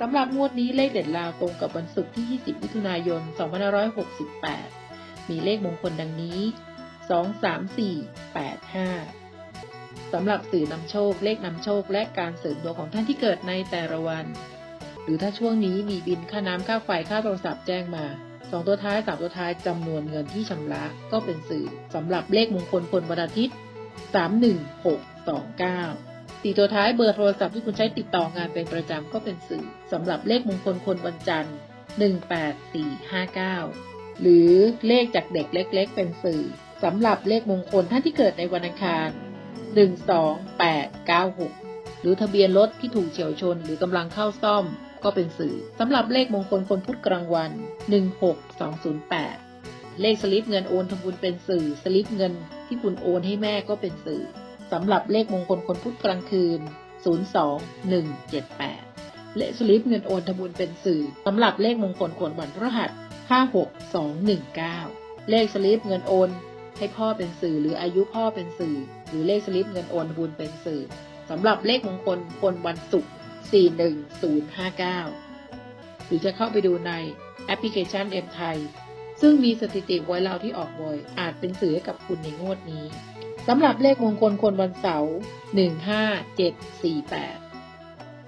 สำหรับงวดนี้เลขเด็ดลาวตรงกับวันศุกร์ที่ 20 มิถุนายน 2568 มีเลขมงคลดังนี้ 2 3 4 8 5 สำหรับสื่อนำโชค เลขนำโชค และการเสริมดวงของท่านที่เกิดในแต่ละวัน หรือถ้าช่วงนี้มีบินค่าน้ำค่าไฟค่าโทรศัพท์แจ้งมาสองตัวท้ายสามตัวท้ายจำนวนเงินที่ชำระก็เป็นสื่อสำหรับเลขมงคลคนวันอาทิตย์ 31629 สี่ตัวท้ายเบอร์โทรศัพท์ที่คุณใช้ติดต่องานเป็นประจำก็เป็นสื่อสำหรับเลขมงคลคนวันจันทร์ 18459 หรือเลขจากเด็กเล็ก ๆ เป็นสื่อสำหรับเลขมงคลท่านที่เกิดในวันอังคาร 12896 หรือทะเบียนรถที่ถูกเฉียวชนหรือกำลังเข้าซ่อมก็เป็นสื่อสำหรับเลขมงคลคนพุธกลางวัน 16208 เลขสลิปเงินโอนทำบุญเป็นสื่อ สลิปเงินที่คุณโอนให้แม่ก็เป็นสื่อ สำหรับเลขมงคลคนพุธกลางคืน 02178เลขสลิปเงินโอนทำบุญเป็นสื่อสำหรับเลขมงคลคนวันพฤหัส 56219 เลขสลิปเงินโอน ให้พ่อเป็นสื่อหรืออายุพ่อเป็นสื่อ หรือเลขสลิปเงินโอนทำบุญเป็นสื่อสำหรับเลขมงคลคนวันศุกร์41059 หรือจะเข้าไปดูในแอปพลิเคชัน M ไทยซึ่งมีสถิติไว้เราที่ออกบ่อย อาจเป็นสื่อให้กับคุณในงวดนี้ สำหรับเลขมงคลคนวันเสาร์ 15748